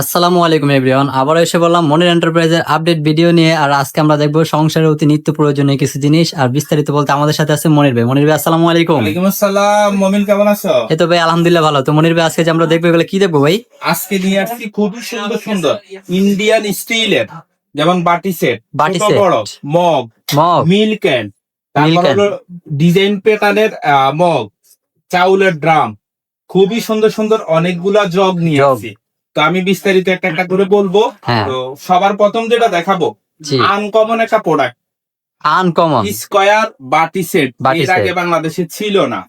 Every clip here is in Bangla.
আসসালামু আলাইকুম এভরিওয়ান আবার এসে বললাম মনির এন্টারপ্রাইজের আপডেট ভিডিও নিয়ে আর আজকে আমরা দেখব সংসারের অতি নিত্য প্রয়োজনীয় কিছু জিনিস। আর বিস্তারিত বলতে আমাদের সাথে আছে মনির ভাই। মনির ভাই আসসালামু আলাইকুম। ওয়ালাইকুম আসসালাম। মমিন কেমন আছো? এই তো ভাই আলহামদুলিল্লাহ ভালো। তো মনির ভাই আজকে যে আমরা দেখব এগুলো কি দেখব ভাই? আজকে নিয়ে আসছি খুবই সুন্দর সুন্দর ইন্ডিয়ান স্টিলের যেমন বাটি সেট বাটি। বড় মগ মগ। মিল ক্যান তারপর। ডিজাইন প্যাটার্নের মগ চাউলের ড্রাম। খুবই সুন্দর সুন্দর অনেকগুলা জগ নিয়ে। আসছি। তো আমি বিস্তারিত একটা একটা করে বলব। হ্যাঁ। তো সবার প্রথম যেটা দেখাবো আনকমন একটা প্রোডাক্ট আনকমন স্কয়ার বাটি সেট। এর আগে বাংলাদেশে ছিল না।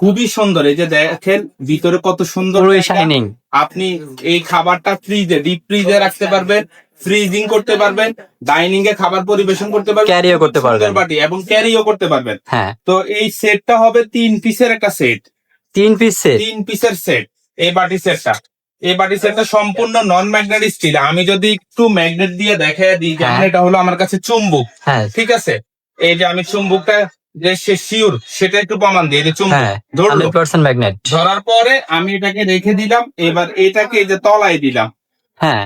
খুবই সুন্দর। এই যে দেখেন ভিতরে কত সুন্দর শাইনিং আপনি এই খাবারটা ফ্রিজে ডিপ ফ্রিজে রাখতে পারবেন ফ্রিজিং করতে পারবেন ডাইনিং এ খাবার পরিবেশন করতে পারবেন Carry-ও করতে পারবেন। বাটি এবং ক্যারিও করতে পারবেন। হ্যাঁ। তো এই সেটটা হবে তিন পিসের একটা সেট। তিন পিস সেট তিন পিসের সেট। এই বাটি সেটটা। এই বাটি সেটটা সম্পূর্ণ নন ম্যাগনেটিক স্টিল আমি যদি একটু ম্যাগনেট দিয়ে দেখাই দিই যেমন হ্যাঁ। এটা হলো আমার কাছে চুম্বুক। হ্যাঁ। ঠিক আছে? এই যে আমি চুম্বুকটা যে সে শিওর সেটা একটু প্রমাণ দিয়ে দিচ্ছি যে চুম্বুক। হ্যাঁ ধরলো। ম্যাগনেট ধরার পরে আমি এটাকে রেখে দিলাম এবার এটাকে এই যে তলায় দিলাম। হ্যাঁ।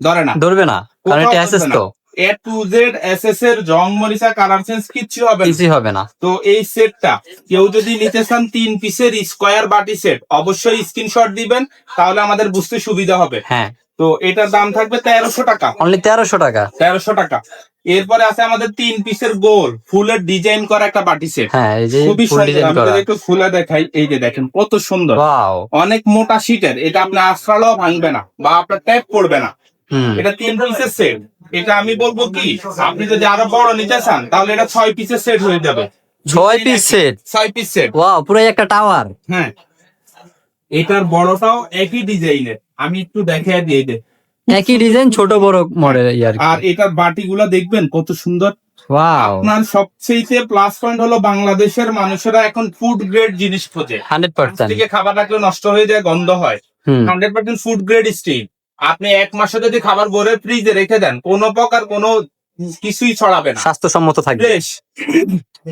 ধরে না। ধরবে না কারণ এটা অ্যাসেস তো। A to Z S S এর জং মরিচা কালার চেঞ্জ কিচ্ছু হবে। কিছুই হবে না। তো এই সেটটা কেউ যদি নিতে চান তিন পিসের স্কোয়ার বাটি সেট অবশ্যই স্ক্রিনশট দিবেন তাহলে আমাদের বুঝতে সুবিধা হবে। হ্যাঁ। তো এটার দাম থাকবে তেরোশো টাকা। অনলি তেরোশো টাকা। তেরোশো টাকা। এরপরে আছে আমাদের তিন পিসের গোল ফুলের ডিজাইন করা একটা বাটি সেট হ্যাঁ এই যে খুবই সুন্দর। একটু ফুলে দেখাই এই যে দেখেন কত সুন্দর। ওয়াও অনেক মোটা শীটের এটা আপনি আশ্রালেও ভাঙবে না বা আপনার ট্যাপ পড়বে না। এটা তিন পিসের সেট এটা আমি বলব কি আপনি যদি আরও বড় নিতে চান তাহলে এটা ছয় পিসের সেট হয়ে যাবে। ছয় পিস সেট ছয় পিস সেট ওয়াও পুরো একটা টাওয়ার হ্যাঁ। এটার বড়টাও একই ডিজাইনের আমি একটু দেখাই দিয়ে দে। একই ডিজাইন ছোট বড় মডেল আর এটার বাটিগুলা দেখবেন কত সুন্দর। আপনার সবচেয়ে প্লাস পয়েন্ট হলো বাংলাদেশের মানুষেরা এখন ফুড গ্রেড জিনিস খোঁজে। Hundred percent. খাবার রাখলে নষ্ট হয়ে যায় গন্ধ হয়। Hundred percent food grade steel আপনি এক মাসে যদি খাবার ভরে ফ্রিজে রেখে দেন কোনো প্রকার কোনো কিছুই ছড়াবে না। স্বাস্থ্যসম্মত থাকবে।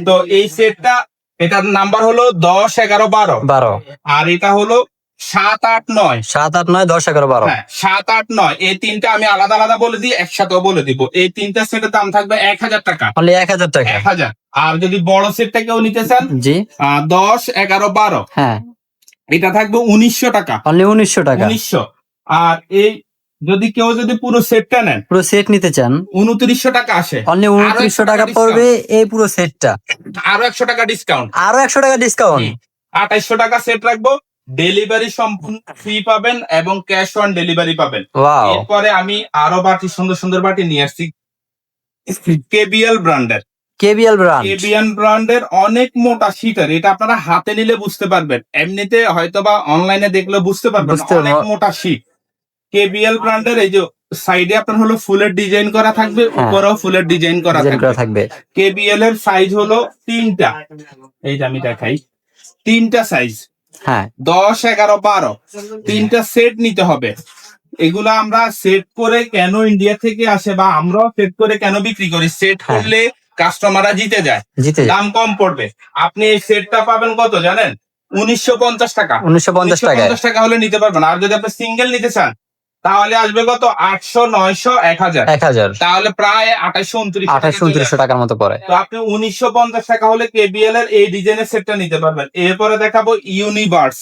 তো এই সেটটা এটার নাম্বার হলো দশ এগারো বারো। বারো। আর এটা হলো সাত আট নয়। সাত আট নয় দশ এগারো বারো। হ্যাঁ সাত আট নয়। এই তিনটা আমি আলাদা আলাদা বলে দিই একসাথেও বলে দিব। এই তিনটা সেটের দাম থাকবে এক হাজার টাকা। এক হাজার টাকা। এক হাজার। আর যদি বড় সেটটা কেউ নিতে চান জি। দশ এগারো বারো। হ্যাঁ। এটা থাকবে উনিশশো টাকা। অনলি উনিশশো টাকা। উনিশশো। আর এই যদি কেউ যদি পুরো সেটটা নেন পুরো সেট নিতে চান। উনত্রিশশো টাকা আসে। অনলি উনত্রিশশো টাকা পড়বে এই পুরো সেটটা আরও একশো টাকা ডিসকাউন্ট আরও একশো টাকা ডিসকাউন্ট আঠাইশশো টাকা সেট রাখব। ডেলিভারি সম্পূর্ণ ফ্রি পাবেন এবং ক্যাশ অন ডেলিভারি পাবেন। এরপরে আমি আরও বাটি সুন্দর সুন্দর বাটি নিয়ে আসছি। কেবিএল ব্র্যান্ডের। কেবিএল ব্রান্ড কেবিএল ব্র্যান্ডের অনেক মোটা শীটার। এটা আপনারা হাতে নিলে বুঝতে পারবেন। এমনিতে হয়তোবা অনলাইনে দেখলে বুঝতে পারবেন অনেক মোটা শীট। কেবিএল ব্র্যান্ডের এই যে সাইডে আপনার হলো ফুলের ডিজাইন করা থাকবে হ্যাঁ। উপরেও ফুলের ডিজাইন করা থাকবে। কেবিএল এর সাইজ হলো তিনটা। এই যে আমি দেখাই। তিনটা সাইজ হ্যাঁ। দশ এগারো বারো। তিনটা সেট নিতে হবে। এগুলো আমরা সেট করে কেন ইন্ডিয়া থেকে আসে বা আমরাও সেট করে কেন বিক্রি করি? সেট হ্যাঁ। করলে কাস্টমাররা জিতে যায়। দাম কম পড়বে। আপনি এই সেটটা পাবেন কত জানেন? উনিশশো পঞ্চাশ টাকা। উনিশশো পঞ্চাশ টাকা হলে নিতে পারবেন। আর যদি আপনি সিঙ্গেল নিতে চান তাহলে আসবে কত? আটশো নয়শো এক হাজার। এক হাজার। তাহলে প্রায় আঠাশশো উনত্রিশ আঠাশ উনত্রিশশো টাকার মতো পড়ে। তো আপনি উনিশশো পঞ্চাশ টাকা হলে কেবিএল এর এই ডিজাইনের সেটটা নিতে পারবেন। এরপরে দেখাবো ইউনিভার্স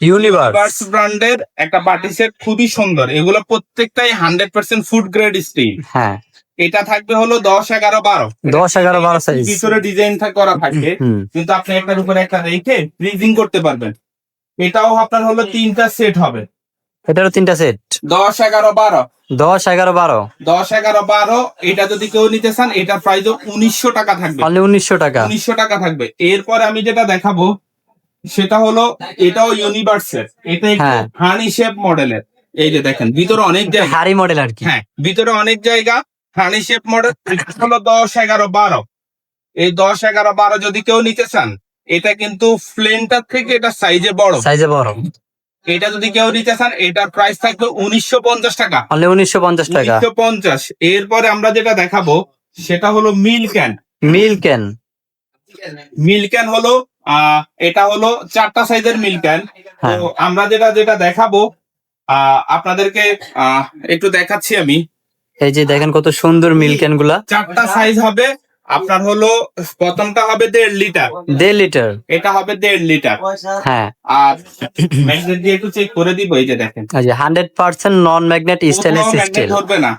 ইউনিভার্স ইউনিভার্স ব্র্যান্ডের একটা বাটি সেট খুবই সুন্দর। এগুলো প্রত্যেকটাই hundred percent food grade steel হ্যাঁ। এটা থাকবে হলো দশ এগারো বারো। দশ এগারো বারো সাইজ ভিতরে ডিজাইন করা থাকবে কিন্তু আপনি একটার উপরে একটা রেখে ফ্রিজিং করতে পারবেন। এটাও আপনার হলো তিনটা সেট হবে। এটারও তিনটা সেট দশ এগারো বারো। দশ এগারো বারো। দশ এগারো বারো এটা যদি কেউ নিতে চান এটার প্রাইস উনিশশো টাকা থাকবে। উনিশশো টাকা। উনিশশো টাকা থাকবে। এরপর আমি যেটা দেখাবো সেটা হলো এটাও ইউনিভার্সের এটা। হানি শেপ মডেলের এই যে দেখেন ভিতরে অনেক জায়গা। হারি মডেল আর কি। হ্যাঁ ভিতরে অনেক জায়গা হানি শেপ মডেল হলো দশ এগারো বারো। এই দশ এগারো বারো যদি কেউ নিতে চান এটা কিন্তু ফ্লেনটার থেকে এটা সাইজে বড়। সাইজে বড়। এটা যদি কেউ নিতে চান এটার প্রাইস থাকবে উনিশশো পঞ্চাশ টাকা। উনিশশো পঞ্চাশ টাকা। উনিশশো পঞ্চাশ। এরপরে আমরা যেটা দেখাবো সেটা হলো meal can meal can meal can হলো আহ, এটা হলো চারটা সাইজের মিল ক্যান তো হ্যাঁ। আমরা যেটা যেটা দেখাবো আহ, আপনাদেরকে আহ, একটু দেখাচ্ছি আমি। এই যে দেখেন কত সুন্দর মিল্ক ক্যানগুলা। চারটা সাইজ হবে আপনার হলো প্রথমটা হবে দেড় লিটার। দেড় লিটার। এটা হবে দেড় লিটার। হ্যাঁ। আর ম্যাগনেট দিয়ে একটু চেক করে দিব এই যে দেখেন। এই যে hundred percent non magnet stainless steel ধরবে না।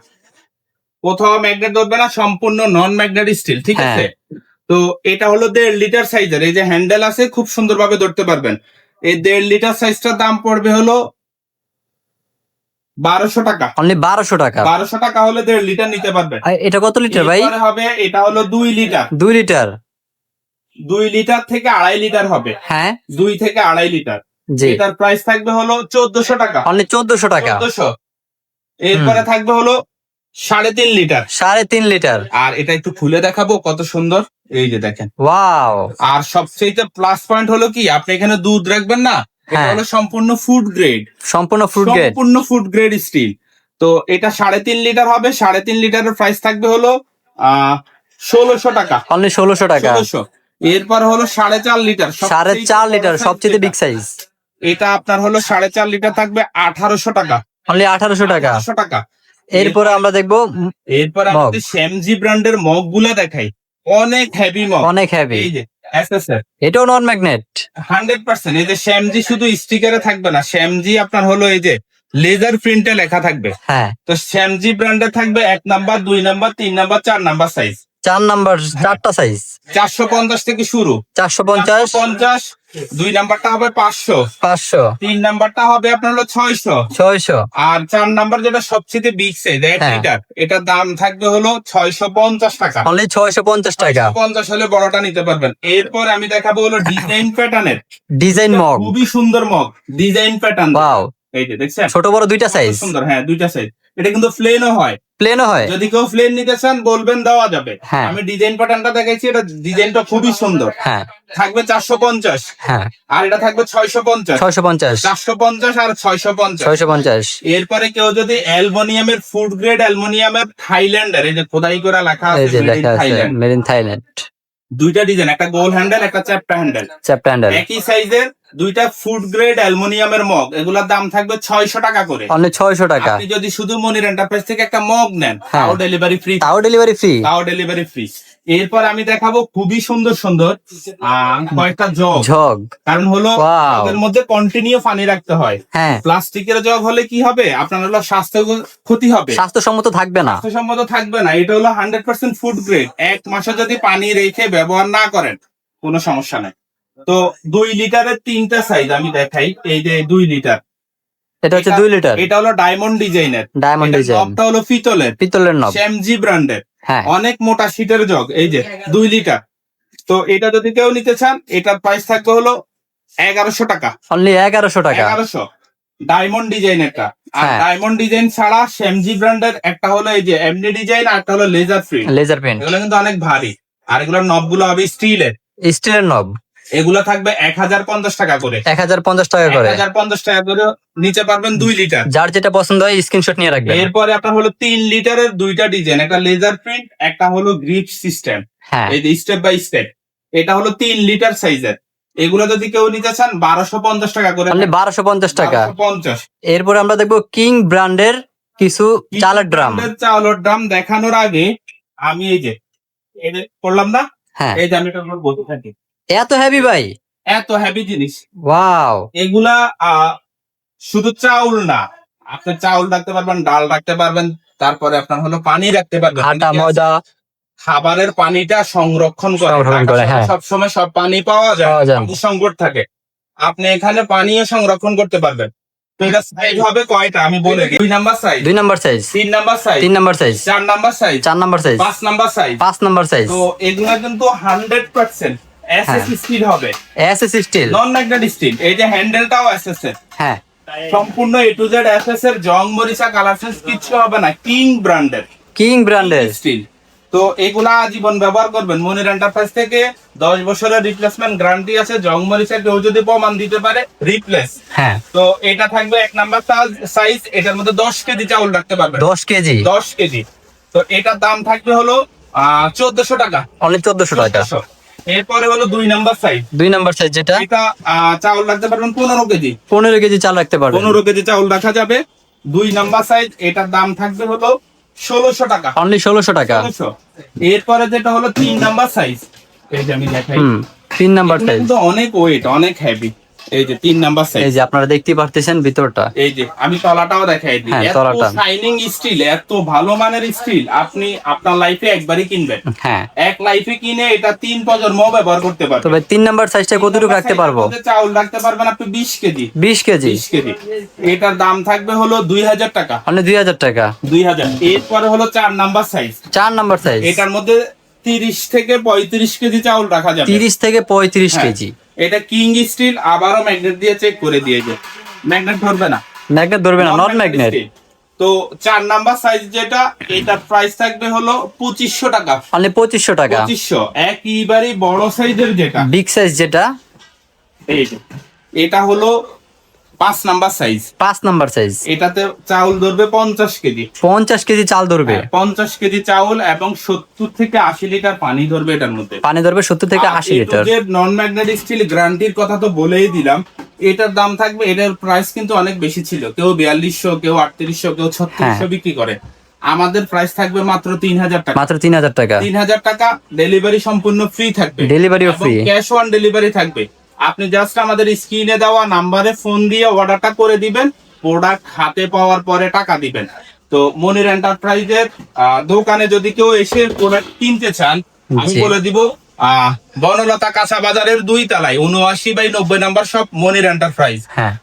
কোথাও ম্যাগনেট ধরবে না সম্পূর্ণ নন ম্যাগনেট স্টিল ঠিক হ্যাঁ। আছে তো এটা হলো দেড় লিটার সাইজের এই যে হ্যান্ডেল আছে খুব সুন্দরভাবে ধরতে পারবেন। এই দেড় লিটার সাইজটার দাম পড়বে হলো বারোশো টাকা। অনলি বারোশো টাকা। বারোশো টাকা হলে দেড় লিটার নিতে পারবেন আর এটা কত লিটার ভাই? হবে এটা হলো দুই লিটার। দুই লিটার। দুই লিটার থেকে আড়াই লিটার হবে। হ্যাঁ। দুই থেকে আড়াই লিটার। এটার প্রাইস থাকবে হলো চোদ্দশো টাকা। অনলি চোদ্দশো টাকা। চোদ্দশো। এরপরে থাকবে হলো সাড়ে তিন লিটার। সাড়ে তিন লিটার। আর এটা একটু খুলে দেখাবো কত সুন্দর। এই যে দেখেন। ওয়াও। আর সবচেয়ে প্লাস পয়েন্ট হলো কি আপনি এখানে দুধ রাখবেন না এটা হ্যাঁ। হলো সম্পূর্ণ ফুড গ্রেড সম্পূর্ণ ফ্রুট গ্রেড সম্পূর্ণ ফুড গ্রেড স্টিল তো এটা সাড়ে তিন লিটার হবে সাড়ে তিন লিটারের প্রাইস থাকবে হলো ষোলোশো টাকা। অনলি ষোলোশো টাকা। এরপর হলো সাড়ে চার লিটার সাড়ে চার লিটার সবচেয়ে বিগ সাইজ এটা আপনার হলো সাড়ে চার লিটার থাকবে আঠারোশো টাকা। অনলি আঠারোশো টাকা। আঠারোশো টাকা। এরপরে আমরা দেখব এরপর। আমাদের শ্যামজি ব্র্যান্ডের মগগুলা দেখাই অনেক হেভি মগ। অনেক হেভি এই যে এটাও নন ম্যাগনেট হান্ড্রেড পার্সেন্ট। এই যে শ্যামজি শুধু স্টিকারে থাকবে না শ্যামজি আপনার হলো এই যে লেজার প্রিন্টে লেখা থাকবে। হ্যাঁ। তো শ্যামজি ব্র্যান্ডে থাকবে এক নাম্বার দুই নাম্বার তিন নাম্বার চার নাম্বার সাইজ চার নাম্বার চারটা সাইজ চারশো পঞ্চাশ থেকে শুরু। চারশো পঞ্চাশ। পঞ্চাশ দুই নাম্বারটা হবে পাঁচশো। পাঁচশো। তিন নাম্বারটা হবে আপনার হলো ছয়শো। ছয়শো। আর চার নাম্বার যেটা সবচেয়ে বিগ সাইজ এক হ্যাঁ। লিটার এটার দাম থাকবে হলো ছয়শো পঞ্চাশ টাকা। অনলি ছয়শো পঞ্চাশ টাকা। পঞ্চাশ হলে বড়টা নিতে পারবেন। এরপর আমি দেখাবো হলো ডিজাইন প্যাটার্নের ডিজাইন মগ খুবই সুন্দর মগ ডিজাইন প্যাটার্ন ওয়াও এই যে দেখছেন? ছোট বড় দুইটা সাইজ সুন্দর হ্যাঁ দুইটা সাইজ এটা কিন্তু প্লেনও হয়। প্লেনও হয়? যদি কেউ প্লেন নিতে চান বলবেন দেওয়া যাবে। হ্যাঁ। আমি ডিজাইন প্যাটার্নটা দেখাইছি এটা ডিজাইনটা খুবই সুন্দর। হ্যাঁ। থাকবে চারশো পঞ্চাশ। হ্যাঁ। আর এটা থাকবে ছয়শো পঞ্চাশ। ছয়শো পঞ্চাশ। চারশো পঞ্চাশ আর ছয়শো পঞ্চাশ। ছয়শো পঞ্চাশ। এরপরে কেউ যদি অ্যালমোনিয়ামের ফুড গ্রেড অ্যালমোনিয়ামের থাইল্যান্ডের এই যে খোদাই করে লেখা এই আছে যে made in দেখা আছে Thailand। মেড থাইল্যান্ড দুইটা ডিজাইন একটা গোল হ্যান্ডেল একটা চ্যাপ্টা হ্যান্ডেল চ্যাপ্টান্ডার একই সাইজের দুইটা ফুড গ্রেড অ্যালুমিনিয়ামের মগ এগুলোর দাম থাকবে ছয়শো টাকা করে। অনলি ছয়শো টাকা। আপনি যদি শুধু মনির এন্টারপ্রাইজ থেকে একটা মগ নেন হ্যাঁ। তাও ডেলিভারি ফ্রি তাও ডেলিভারি ফ্রি তাও ডেলিভারি ফ্রি এরপর আমি দেখাবো খুবই সুন্দর সুন্দর কয়েকটা জগ। ঝগ কারণ হলো. ওদের মধ্যে কন্টিনিউ পানি রাখতে হয়। হ্যাঁ। প্লাস্টিকের জগ হলে কি হবে? আপনার হলো স্বাস্থ্য ক্ষতি হবে। স্বাস্থ্যসম্মত থাকবে না। স্বাস্থ্যসম্মত থাকবে না। এটা হলো হান্ড্রেড পার্সেন্ট ফুড গ্রেড এক মাসে যদি পানি রেখে ব্যবহার না করেন কোনো সমস্যা নাই। তো দুই লিটারের তিনটা সাইজ আমি দেখাই। এই যে দুই লিটার। এটা হচ্ছে দুই লিটার। এটা হলো ডায়মন্ড ডিজাইনের ডায়মন্ড ডিজাইন টপটা হলো পিতলের। পিতলের নব শ্যামজি ব্র্যান্ডের হ্যাঁ। অনেক মোটা শীতের জগ এই যে দুই লিটার। তো এটা যদি কেউ নিতে চান এটার প্রাইস থাকবে হলো এগারোশো টাকা। অনলি এগারোশো টাকা। এগারোশো। ডায়মন্ড ডিজাইনেরটা আর হ্যাঁ। ডায়মন্ড ডিজাইন ছাড়া শ্যামজি ব্র্যান্ডের একটা হলো এই যে এমডি ডিজাইন আর একটা হলো লেজার ফ্রি লেজার পেন এগুলো কিন্তু অনেক ভারী। আর এগুলোর নবগুলো হবে স্টিলের স্টিলের নব এগুলো থাকবে এক হাজার পঞ্চাশ টাকা করে। এক হাজার পঞ্চাশ টাকা করে। হাজার পঞ্চাশ টাকা করে নিতে পারবেন দুই লিটার। যার যেটা পছন্দ হয় স্ক্রিনশট নিয়ে রাখবেন। এরপরে আপনার হলো তিন লিটারের দুইটা ডিজাইন একটা লেজার প্রিন্ট একটা হলো গ্রিপ সিস্টেম হ্যাঁ। এই স্টেপ বাই স্টেপ এটা হলো তিন লিটার সাইজের এগুলো যদি কেউ নিতে চান বারোশো পঞ্চাশ টাকা করে। অনলি বারোশো পঞ্চাশ টাকা। পঞ্চাশ। এরপরে আমরা দেখব কিং ব্র্যান্ডের কিছু চালের ড্রাম চালের ড্রাম দেখানোর আগে আমি এই যে এই যে করলাম না? হ্যাঁ। এই যে আমি এটা বলতে থাকি। এত হেভি ভাই? এত হেভি জিনিস। ওয়াও এগুলা আহ, শুধু চাউল না আপনি চাউল রাখতে পারবেন ডাল রাখতে পারবেন তারপরে আপনার হলো পানি রাখতে পারবেন আটা ময়দা। খাবারের পানিটা সংরক্ষণ করে হ্যাঁ। সব সময় সব পানি পাওয়া যায় সংকট থাকে। আপনি এখানে পানিও সংরক্ষণ করতে পারবেন। তো এটা সাইজ হবে কয়টা? আমি বলে দিই। দুই নাম্বার সাইজ দুই নাম্বার সাইজ তিন নাম্বার সাইজ তিন নাম্বার সাইজ চার নাম্বার সাইজ চার নাম্বার সাইজ পাঁচ নাম্বার সাইজ পাঁচ নাম্বার সাইজ তো এগুলা কিন্তু হান্ড্রেড পার্সেন্ট এসএস হ্যাঁ। স্টিল হবে। S S steel non magnet steel এই যে হ্যান্ডেলটাও এসএস এর। হ্যাঁ। সম্পূর্ণ এ টু জেড এসএস এর জং মরিচা কালার সেন্স কিচ্ছু হবে না। কিং ব্র্যান্ডের কিং ব্র্যান্ডের স্টিল তো এগুলা জীবন ব্যবহার করবেন। মনির এন্টারপ্রাইজ থেকে দশ বছরের রিপ্লেসমেন্ট গ্যারান্টি আছে। জং মরিচা কেউ যদি প্রমাণ দিতে পারে রিপ্লেস হ্যাঁ। তো এটা থাকবে এক নাম্বার সাইজ এটার মধ্যে দশ কেজি চাউল রাখতে পারবেন। দশ কেজি। দশ কেজি। তো এটার দাম থাকবে হলো চোদ্দশো টাকা। অনলি চোদ্দশো টাকা। 1400 এরপরে হলো দুই নাম্বার সাইজ দুই নাম্বার সাইজ যেটা? এটা চাউল রাখতে পারবেন পনেরো কেজি। পনেরো কেজি চাল রাখতে পারবেন। পনেরো কেজি চাউল রাখা যাবে। দুই নাম্বার সাইজ এটার দাম থাকবে হলো ষোলোশো টাকা। অনলি ষোলোশো টাকা। এরপরে যেটা হলো তিন নাম্বার সাইজ এই যে আমি দেখাই। তিন নাম্বার সাইজ অনেক ওয়েট অনেক হেভি এই যে তিন নাম্বার সাইজ এই যে আপনারা দেখতে পারতেছেন ভিতরটা। এই যে আমি তলাটাও দেখাই দিই। হ্যাঁ, এত। শাইনিং স্টিল এত ভালো মানের স্টিল আপনি আপনার লাইফে একবারই কিনবেন। হ্যাঁ। এক লাইফে কিনে এটা তিন প্রজন্ম ব্যবহার করতে পারবেন। তবে তিন নাম্বার সাইজটা কতটুকু রাখতে পারব? চাউল রাখতে পারবেন আপনি বিশ কেজি। বিশ কেজি? বিশ কেজি। এটার দাম থাকবে হলো দুই হাজার টাকা। অনলি দুই হাজার টাকা? দুই হাজার। এরপরে হলো চার নাম্বার সাইজ চার নাম্বার সাইজ এটার মধ্যে তিরিশ থেকে পঁয়ত্রিশ কেজি চাউল রাখা যাবে। তিরিশ থেকে পঁয়ত্রিশ হ্যাঁ। কেজি। এটা কিং স্টিল আবারও ম্যাগনেট দিয়ে চেক করে দিয়েছে। ম্যাগনেট ধরবে না। ম্যাগনেট ধরবে না নন ম্যাগনেট। তো চার নাম্বার সাইজ যেটা এটার প্রাইস থাকবে হলো পঁচিশশো টাকা। মানে পঁচিশশো টাকা। পঁচিশশো একইবারই বড় সাইজের যেটা। বিগ সাইজ যেটা। এই এটা হলো পাঁচ নাম্বার সাইজ পাঁচ নাম্বার সাইজ এটাতে চাউল ধরবে পঞ্চাশ কেজি। পঞ্চাশ কেজি চাল ধরবে। হ্যাঁ, পঞ্চাশ কেজি চাউল এবং সত্তর থেকে আশি লিটার পানি ধরবে এটার মধ্যে। পানি ধরবে সত্তর থেকে আশি লিটার। নন ম্যাগনেটিক স্টিল গ্যারান্টির কথা তো বলেই দিলাম এটার দাম থাকবে এটার প্রাইস কিন্তু অনেক বেশি ছিল। কেউ বিয়াল্লিশশো কেউ আটত্রিশশো কেউ ছত্রিশশো হ্যাঁ। বিক্রি করে। আমাদের প্রাইস থাকবে মাত্র তিন হাজার টাকা। মাত্র তিন হাজার টাকা। তিন হাজার টাকা ডেলিভারি সম্পূর্ণ ফ্রি থাকবে। ডেলিভারিও ফ্রি ক্যাশ অন ডেলিভারি থাকবে। আপনি জাস্ট আমাদের স্ক্রিনে দেওয়া নাম্বারে ফোন দিয়ে অর্ডারটা করে দিবেন প্রোডাক্ট হাতে পাওয়ার পরে টাকা দিবেন। তো মনির এন্টারপ্রাইজের আহ, দোকানে যদি কেউ এসে প্রোডাক্ট কিনতে চান আমি বলে দিব আহ, বনলতা কাঁচা বাজারের দুই তলায় উনআশি বাই নব্বই নাম্বার সব মনির এন্টারপ্রাইজ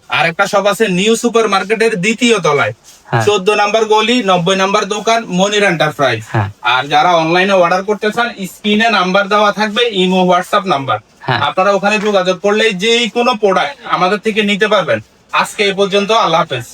আর একটা সব আছে নিউ সুপার মার্কেটের দ্বিতীয় তলায়। চোদ্দ নাম্বার গলি নব্বই নাম্বার দোকান মনির এন্টারপ্রাইজ হ্যাঁ। আর যারা অনলাইনে অর্ডার করতে চান স্ক্রিনে নাম্বার দেওয়া থাকবে ইমো হোয়াটসঅ্যাপ নাম্বার হ্যাঁ। আপনারা ওখানে যোগাযোগ করলে যেই কোনো প্রোডাক্ট আমাদের থেকে নিতে পারবেন। আজকে এই পর্যন্ত আল্লাহ হাফেজ।